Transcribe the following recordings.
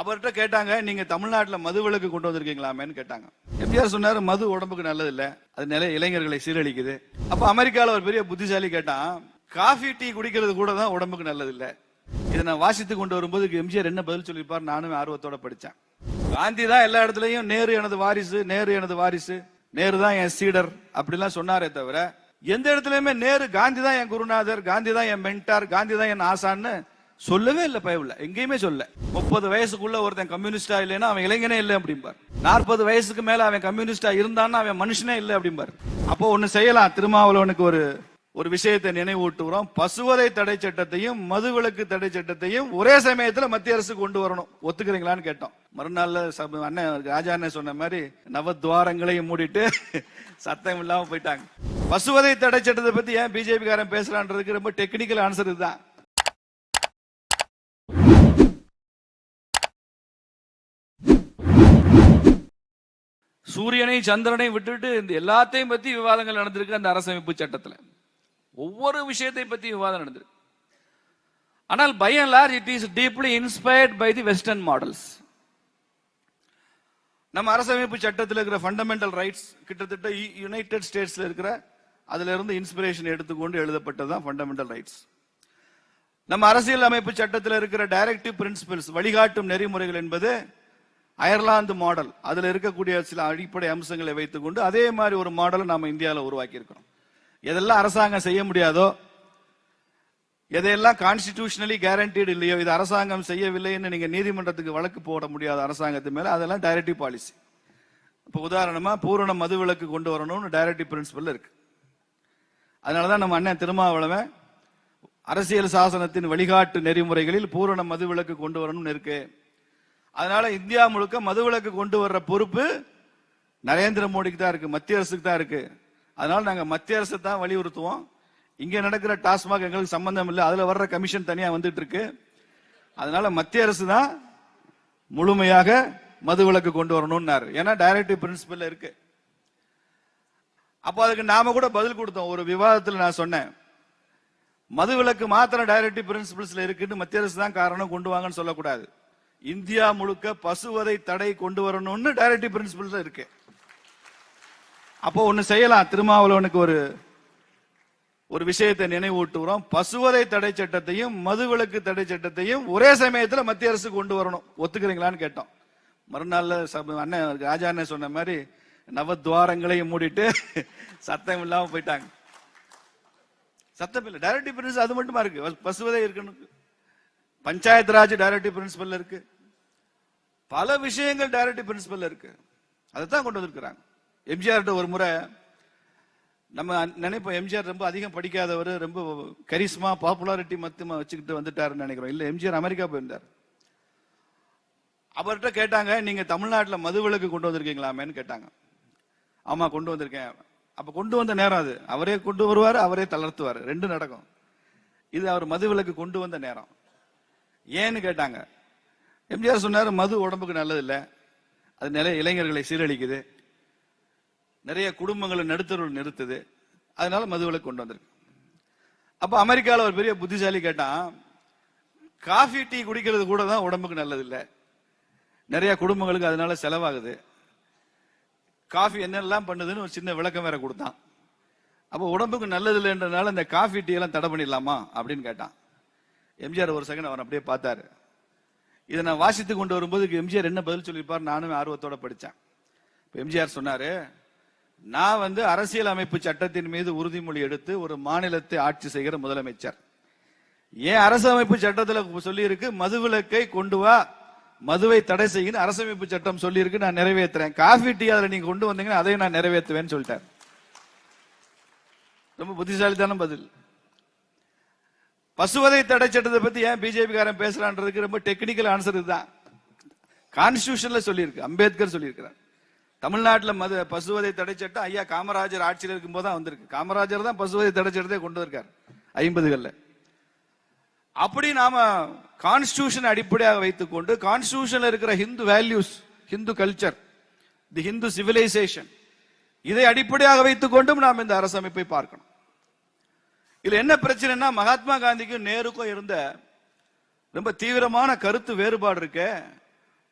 அவர்கிட்ட கேட்டாங்க நீங்க தமிழ்நாட்டுல மது விலக்கு கொண்டு வந்திருக்கீங்களாமேன்னு கேட்டாங்க. எம்ஜிஆர் சொன்னாரு மது உடம்புக்கு நல்லது இல்ல அது நிறைய இளைஞர்களை சீரழிக்குது. அப்ப அமெரிக்கால ஒரு பெரிய புத்திசாலி கேட்டான் காஃபி டீ குடிக்கிறது கூட தான் உடம்புக்கு நல்லது இல்ல இதை நான் வாசித்து கொண்டு வரும்போது எம்ஜிஆர் என்ன பதில் சொல்லியிருப்பார்? நானும் ஆர்வத்தோட படிச்சேன் காந்தி தான் எல்லா இடத்துலயும் நேரு எனது வாரிசு நேரு எனது வாரிசு நேரு தான் என் சீடர் அப்படிலாம் சொன்னாரே தவிர எந்த இடத்துலயுமே நேரு காந்தி தான் என் குருநாதர் காந்தி தான் என் மென்டார் காந்தி தான் என் ஆசான்னு சொல்லவே இல்லை பயவில். எங்கேயுமே சொல்ல. முப்பது வயசுக்குள்ள ஒருத்தன் கம்யூனிஸ்டா இல்லைன்னா அவன் இளைஞனே இல்லை அப்படிம்பார். நாற்பது வயசுக்கு மேல அவன் கம்யூனிஸ்டா இருந்தான்னா அவன் மனுஷனே இல்லை அப்படிம்பார். அப்போ ஒண்ணு செய்யலாம். திருமாவளவனுக்கு ஒரு ஒரு விஷயத்தை நினைவூட்டுகிறோம் பசுவதை தடை சட்டத்தையும் மதுவிலக்கு தடை சட்டத்தையும் ஒரே சமயத்துல மத்திய அரசு கொண்டு வரணும். ஒத்துக்கிறீங்களான்னு கேட்டோம். மறுநாள்ல அண்ணன் ராஜா அண்ணன் சொன்ன மாதிரி நவத்வாரங்களையும் மூடிட்டு சத்தம் இல்லாம போயிட்டாங்க. பசுவதை தடை சட்டத்தை பத்தி ஏன் பிஜேபி காரன் பேசுறான்றதுக்கு ரொம்ப டெக்னிக்கல் ஆன்சர் இதுதான். சூரியனை சந்திரனை விட்டுட்டு இந்த எல்லாத்தையும் பத்தி விவாதங்கள் நடந்திருக்கு அந்த அரசமைப்பு சட்டத்துல. ஒவ்வொரு விஷயத்தை பத்தி விவாதம் நடந்திருக்கு. ஆனால் by and large it is deeply inspired by the western models நம்ம அரசமைப்பு சட்டத்தில் இருக்கிற ஃபண்டமெண்டல் ரைட்ஸ் கிட்டத்தட்ட யுனைடெட் ஸ்டேட்ஸ்ல இருக்கிற அதிலிருந்து இன்ஸ்பிரேஷன் எடுத்துக்கொண்டு எழுதப்பட்டது தான் ஃபண்டமெண்டல் ரைட்ஸ் நம்ம அரசியல் அமைப்பு சட்டத்தில் இருக்கிற டைரக்டிவ் பிரின்சிபல்ஸ் வழிகாட்டும் நெறிமுறைகள் என்பது அயர்லாந்து மாடல் அதில் இருக்கக்கூடிய சில அடிப்படை அம்சங்களை வைத்துக்கொண்டு அதே மாதிரி ஒரு மாடலை நாம் இந்தியாவில் உருவாக்கியிருக்கிறோம். எதெல்லாம் அரசாங்கம் செய்ய முடியாதோ எதையெல்லாம் கான்ஸ்டிடியூஷனலி கேரண்டீடு இல்லையோ இது அரசாங்கம் செய்யவில்லைன்னு நீங்கள் நீதிமன்றத்துக்கு வழக்கு போட முடியாத அரசாங்கத்து மேலே அதெல்லாம் டைரக்டிவ் பாலிசி இப்போ உதாரணமாக பூரண மதுவிலக்கு கொண்டு வரணும்னு டைரக்டிவ் பிரின்சிபல் இருக்கு. அதனாலதான் நம்ம அண்ணன் திருமாவளவன் அரசியல் சாசனத்தின் வழிகாட்டு நெறிமுறைகளில் பூரண மதுவிலக்கு கொண்டு வரணும்னு இருக்கு. அதனால இந்தியா முழுக்க மதுவிலக்கு கொண்டு வர்ற பொறுப்பு நரேந்திர மோடிக்கு தான் இருக்கு மத்திய அரசுக்கு தான் இருக்கு. அதனால நாங்க மத்திய அரசு தான் வலியுறுத்துவோம். இங்க நடக்கிற டாஸ்மாக் எங்களுக்கு சம்பந்தம் இல்லை அதுல வர்ற கமிஷன் தனியா வந்துட்டு இருக்கு. அதனால மத்திய அரசு தான் முழுமையாக மதுவிலக்கு கொண்டு வரணும்னாரு. ஏன்னா டைரக்டிவ் பிரின்சிபல் இருக்கு. அப்போ அதுக்கு நாம கூட பதில் கொடுத்தோம். ஒரு விவாதத்தில் நான் சொன்னேன். மதுவிலக்கு மாத்திரம் டைரக்டிவ் பிரின்சிபல்ஸ்ல இருக்குன்னு மத்திய அரசு தான் காரணம் கொண்டு வாங்கன்னு சொல்லக்கூடாது. இந்தியா முழுக்க பசுவதை தடை கொண்டு வரணும்னு டைரக்டிவ் தான் இருக்கு. அப்போ ஒண்ணு செய்யலாம். திருமாவளவனுக்கு ஒரு ஒரு விஷயத்தை நினைவூட்டுகிறோம். பசுவதை தடை சட்டத்தையும் மதுவிலக்கு தடை சட்டத்தையும் ஒரே சமயத்துல மத்திய அரசு கொண்டு வரணும். ஒத்துக்கிறீங்களான்னு கேட்டோம். மறுநாள்ல அண்ணன் ராஜா அண்ணன் சொன்ன மாதிரி நவத்வாரங்களையும் மூடிட்டு சத்தம் இல்லாம போயிட்டாங்க. சத்தம் இல்லை. டைரக்டிவ் பிரின்சிபல் அது மட்டுமா இருக்கு? பசுவதை இருக்கணும். பஞ்சாயத்து ராஜ் டைரக்டிவ் பிரின்சிபல் இருக்கு. பல விஷயங்கள் டைரக்டிவ் பிரின்சிபல் இருக்கு. அதை தான் கொண்டு வந்திருக்கிறாங்க. எம்ஜிஆர் ஒரு முறை நம்ம நினைப்போம் எம்ஜிஆர் ரொம்ப அதிகம் படிக்காதவர் ரொம்ப கரிஸ்மா பாப்புலாரிட்டி மத்தமா வச்சுக்கிட்டு வந்துட்டாருன்னு நினைக்கிறோம். இல்ல எம்ஜிஆர் அமெரிக்கா போயிருந்தார். அவர்கிட்ட கேட்டாங்க நீங்க மது மதுவிலக்கு கொண்டு வந்திருக்கீங்களாமேன்னு கேட்டாங்க. ஆமா கொண்டு வந்திருக்கேன். அப்ப கொண்டு வந்த நேரம் அது. அவரே கொண்டு வருவார் அவரே தளர்த்துவார். ரெண்டு நடக்கும். இது அவர் மதுவிலக்கு கொண்டு வந்த நேரம். ஏன்னு கேட்டாங்க. எம்ஜிஆர் சொன்னார் மது உடம்புக்கு நல்லது இல்லை அது நிறைய இளைஞர்களை சீரழிக்குது. நிறைய குடும்பங்களை நடுத்தருள் நிறுத்துது. அதனால மதுவிலை கொண்டு வந்திருக்கு. அப்போ அமெரிக்காவில் ஒரு பெரிய புத்திசாலி கேட்டான் காஃபி டீ குடிக்கிறது கூட தான் உடம்புக்கு நல்லது இல்லை நிறைய குடும்பங்களுக்கு அதனால செலவாகுது. காஃபி என்னெல்லாம் பண்ணுதுன்னு ஒரு சின்ன விளக்கம் வேற கொடுத்தான். அப்போ உடம்புக்கு நல்லது இல்லைன்றதுனால இந்த காஃபி டீ எல்லாம் தடை பண்ணிடலாமா? அப்படின்னு கேட்டான். எம்ஜிஆர் ஒரு செகண்ட் அவர் அப்படியே பார்த்தாரு. இதை நான் வாசித்து கொண்டு வரும்போது எம்ஜிஆர் என்ன பதில் சொல்லியிருப்பார்? நானும் ஆர்வத்தோட படித்தேன் இப்போ எம்ஜிஆர் சொன்னாரு நான் வந்து அரசியல் அமைப்பு சட்டத்தின் மீது உறுதிமொழி எடுத்து ஒரு மாநிலத்தை ஆட்சி செய்கிற முதலமைச்சர். ஏன் அரசமைப்பு சட்டத்தில் சொல்லியிருக்கு? மதுவிலக்கை கொண்டு வா. மதுவை தடை செய்யணும் அரசமைப்பு சட்டம் சொல்லியிருக்கு. நான் நிறைவேற்றுறேன். காஃபி டீ அதில் நீங்க கொண்டு வந்தீங்கன்னா அதையும் நான் நிறைவேற்றுவேன்னு சொல்லிட்டேன் ரொம்ப புத்திசாலித்தான பதில். பசுவதை தடை சட்டத்தை பத்தி ஏன் பிஜேபி காரன் பேசுறான்றதுக்கு ரொம்ப டெக்னிக்கல் ஆன்சர் இதுதான். கான்ஸ்டியூஷன்ல சொல்லியிருக்கு அம்பேத்கர் சொல்லியிருக்கிறார். தமிழ்நாட்டில் மது பசுவதை தடை சட்டம் ஐயா காமராஜர் ஆட்சியில் இருக்கும்போது தான் வந்திருக்கு. காமராஜர் தான் பசுவதை தடை சட்டத்தை கொண்டு வந்திருக்கார் ஐம்பதுகளில். அப்படி நாம கான்ஸ்டியூஷன் அடிப்படையாக வைத்துக்கொண்டு கான்ஸ்டியூஷன்ல இருக்கிற Hindu values Hindu culture the Hindu civilisation இதை அடிப்படையாக வைத்துக்கொண்டும் நாம் இந்த அரசமைப்பை பார்க்கணும். இதுல என்ன பிரச்சனைனா மகாத்மா காந்திக்கும் நேருக்கும் இருந்த ரொம்ப தீவிரமான கருத்து வேறுபாடு இருக்க.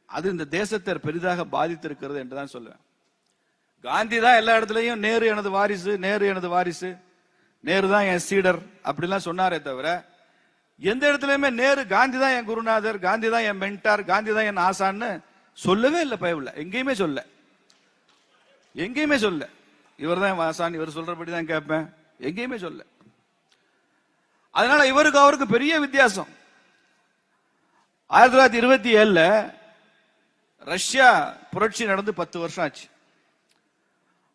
அது இந்த தேசத்தை பெரிதாக பாதித்திருக்கிறது என்று தான் சொல்லுவேன். காந்தி தான் எல்லா இடத்துலையும் நேரு எனது வாரிசு நேரு எனது வாரிசு நேரு தான் என் சீடர் அப்படிலாம் சொன்னாரே தவிர எந்த இடத்துலயுமே நேரு காந்தி தான் என் குருநாதர் காந்தி தான் என் மென்டார் காந்தி தான் என் ஆசான்னு சொல்லவே இல்லை பயவுல எங்கேயுமே சொல்ல. எங்கேயுமே சொல்ல. இவர் தான் ஆசான் இவர் சொல்றபடி தான் கேட்பேன். எங்கேயுமே சொல்ல. அதனால இவருக்கு அவருக்கு பெரிய வித்தியாசம். ஆயிரத்தி தொள்ளாயிரத்தி இருபத்தி ஏழுல ரஷ்யா புரட்சி நடந்து பத்து வருஷம் ஆச்சு.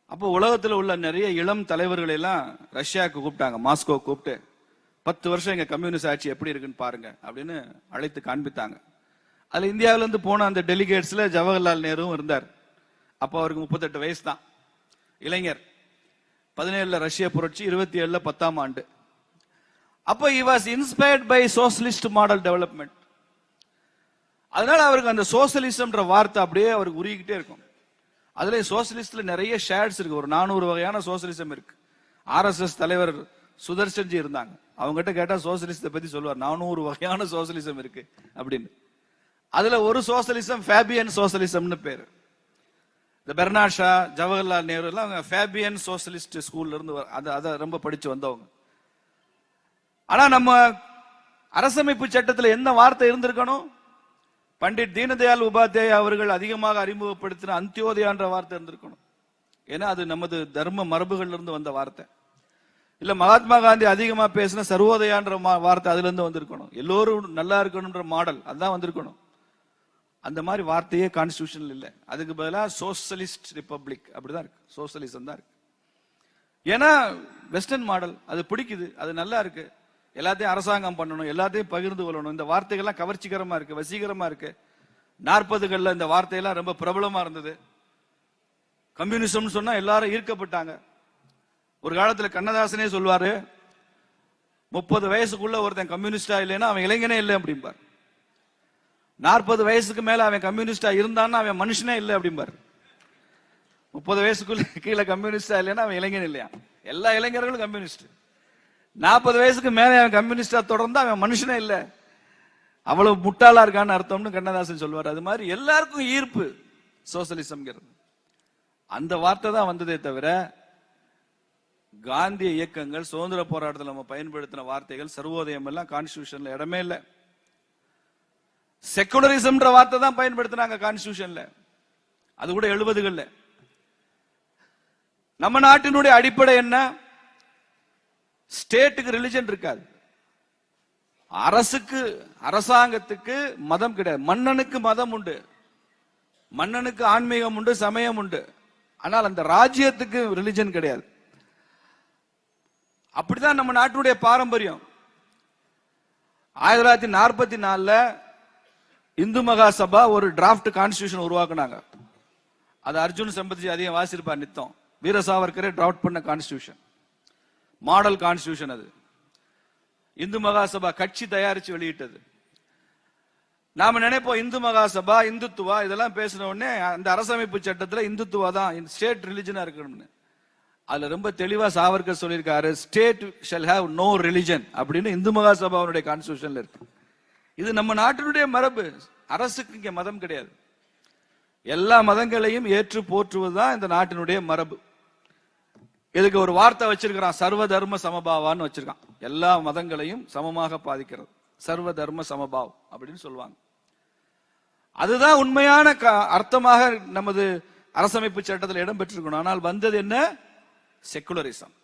அப்போ உலகத்தில் உள்ள நிறைய இளம் தலைவர்களை எல்லாம் ரஷ்யாவுக்கு கூப்பிட்டாங்க. மாஸ்கோ கூப்பிட்டு பத்து வருஷம் எங்க கம்யூனிஸ்ட் ஆட்சி எப்படி இருக்குன்னு பாருங்க அப்படின்னு அழைத்து காண்பித்தாங்க. அதுல இந்தியாவிலேருந்து போன அந்த டெலிகேட்ஸ்ல ஜவஹர்லால் நேருவும் இருந்தார். அப்போ அவருக்கு முப்பத்தெட்டு வயசு தான். இளைஞர். பதினேழுல ரஷ்ய புரட்சி இருபத்தி ஏழுல பத்தாம் ஆண்டு. அப்போ he was inspired by socialist model development அதனால அவருக்கு அந்த சோசலிசம்ன்ற வார்த்தை அப்படியே அவருக்கு உருகிக்கிட்டே இருக்கும். அதுல சோசியலிஸ்ட்ல நிறைய ஷேட்ஸ் இருக்கு. ஒரு நானூறு வகையான சோசலிசம் இருக்கு. ஆர்எஸ்எஸ் தலைவர் சுதர்ஷன்ஜி இருந்தாங்க. அவங்ககிட்ட கேட்டா சோசலிசத்தை பத்தி சொல்லுவார். நானூறு வகையான சோசலிசம் இருக்கு அப்படின்னு. அதுல ஒரு சோசலிசம் ஃபேபியன் சோசலிசம்னு பேரு. இந்த பெர்னாஷா ஜவஹர்லால் நேரு எல்லாம் அவங்க ஃபேபியன் சோசியலிஸ்ட் ஸ்கூல்ல இருந்து அதை அதை ரொம்ப படிச்சு வந்தவங்க. ஆனா நம்ம அரசமைப்பு சட்டத்தில் என்ன வார்த்தை இருந்திருக்கணும்? பண்டிட் தீனதயாள் உபாத்யாயா அவர்கள் அதிகமாக அறிமுகப்படுத்தின அந்தியோதயான்ற வார்த்தை இருந்திருக்கணும். ஏன்னா அது நமது தர்ம மரபுகள்ல இருந்து வந்த வார்த்தை. இல்ல மகாத்மா காந்தி அதிகமாக பேசின சர்வோதயான்ற மா- வார்த்தை அதுல இருந்து வந்திருக்கணும். எல்லோரும் நல்லா இருக்கணும்ன்ற மாடல் அதுதான் வந்திருக்கணும். அந்த மாதிரி வார்த்தையே கான்ஸ்டியூஷன்ல இல்லை. அதுக்கு பதிலாக சோசலிஸ்ட் ரிப்பப்ளிக் அப்படிதான் இருக்கு. சோசலிசம் தான் இருக்கு. ஏன்னா வெஸ்டர்ன் மாடல் அது பிடிக்குது அது நல்லா இருக்கு. எல்லாத்தையும் அரசாங்கம் பண்ணணும் எல்லாத்தையும் பகிர்ந்து கொள்ளணும். இந்த வார்த்தைகள்லாம் கவர்ச்சிகரமா இருக்கு வசீகரமா இருக்கு. நாற்பதுகள்ல இந்த வார்த்தையெல்லாம் ரொம்ப பிரபலமா இருந்தது. கம்யூனிசம்னு சொன்னா எல்லாரும் ஈர்க்கப்பட்டாங்க. ஒரு காலத்துல கண்ணதாசனே சொல்வாரு முப்பது வயசுக்குள்ள ஒருத்தன் கம்யூனிஸ்டா இல்லைன்னா அவன் இளைஞனே இல்லை அப்படிம்பார். நாற்பது வயசுக்கு மேல அவன் கம்யூனிஸ்டா இருந்தான்னா அவன் மனுஷனே இல்லை அப்படிம்பார். முப்பது வயசுக்குள்ள கீழே கம்யூனிஸ்டா இல்லைன்னா அவன் இளைஞன் இல்லையா? எல்லா இளைஞர்களும் கம்யூனிஸ்ட். நாற்பது வயசுக்கு மேலே அவன் கம்யூனிஸ்டா தொடர்ந்து அவன் மனுஷனே இல்லை. அவ்வளவு முட்டாளா இருக்கான்னு அர்த்தம்னு கண்ணதாசன் சொல்வார். அது மாதிரி எல்லாருக்கும் ஈர்ப்பு சோசலிசம்ங்கிறது. அந்த வார்த்தை தான் வந்ததே தவிர காந்திய இயக்கங்கள் சுதந்திர போராட்டத்தில் நம்ம பயன்படுத்தின வார்த்தைகள் சர்வோதயம் எல்லாம் கான்ஸ்டியூஷன்ல இடமே இல்லை. செக்குலரிசம்ன்ற வார்த்தை தான் பயன்படுத்தினாங்க கான்ஸ்டியூஷன்ல அது கூட எழுபதுகள்ல. நம்ம நாட்டினுடைய அடிப்படை என்ன? ஸ்டேட்டுக்கு ரிலிஜன் இருக்காது. அரசுக்கு அரசாங்கத்துக்கு மதம் கிடையாது. மன்னனுக்கு மதம் உண்டு. மன்னனுக்கு ஆன்மீகம் உண்டு சமயம் உண்டு. ஆனால் அந்த ராஜ்யத்துக்கு ரிலிஜன் கிடையாது. அப்படிதான் நம்ம நாட்டுடைய பாரம்பரியம். ஆயிரத்தி தொள்ளாயிரத்தி நாற்பத்தி நாலுல இந்து மகா சபா ஒரு டிராப்ட் கான்ஸ்டியூஷன் உருவாக்குனாங்க. அது அர்ஜுன் சம்பத்ஜி அதிகம் வாசிருப்பார் நித்தம். வீர சாவர்கரே டிராப்ட் பண்ண கான்ஸ்டியூஷன் மாடல் கான்ஸ்டியூஷன் அது. இந்து மகாசபா கட்சி தயாரிச்சு வெளியிட்டது. நாம நினைப்போம் இந்து மகாசபா இந்துத்துவா இதெல்லாம் பேசின உடனே அந்த அரசமைப்பு சட்டத்தில் இந்துத்துவா தான் ஸ்டேட் ரிலிஜனா இருக்கணும்னு. அதுல ரொம்ப தெளிவா சாவர்கர் சொல்லியிருக்காரு state shall have no religion அப்படின்னு இந்து மகாசபாவுடைய கான்ஸ்டியூஷன்ல இருக்கு. இது நம்ம நாட்டினுடைய மரபு. அரசுக்கு இங்க மதம் கிடையாது. எல்லா மதங்களையும் ஏற்று போற்றுவதுதான் இந்த நாட்டினுடைய மரபு. இதுக்கு ஒரு வார்த்தை வச்சிருக்கிறான். சர்வ தர்ம சமபாவான்னு வச்சிருக்கான். எல்லா மதங்களையும் சமமாக பாதிக்கிறது. சர்வ தர்ம சமபாவ் அப்படின்னு சொல்லுவாங்க. அதுதான் உண்மையான க- அர்த்தமாக நமது அரசமைப்பு சட்டத்தில் இடம் பெற்றிருக்கணும். ஆனால் வந்தது என்ன? செக்குலரிசம்.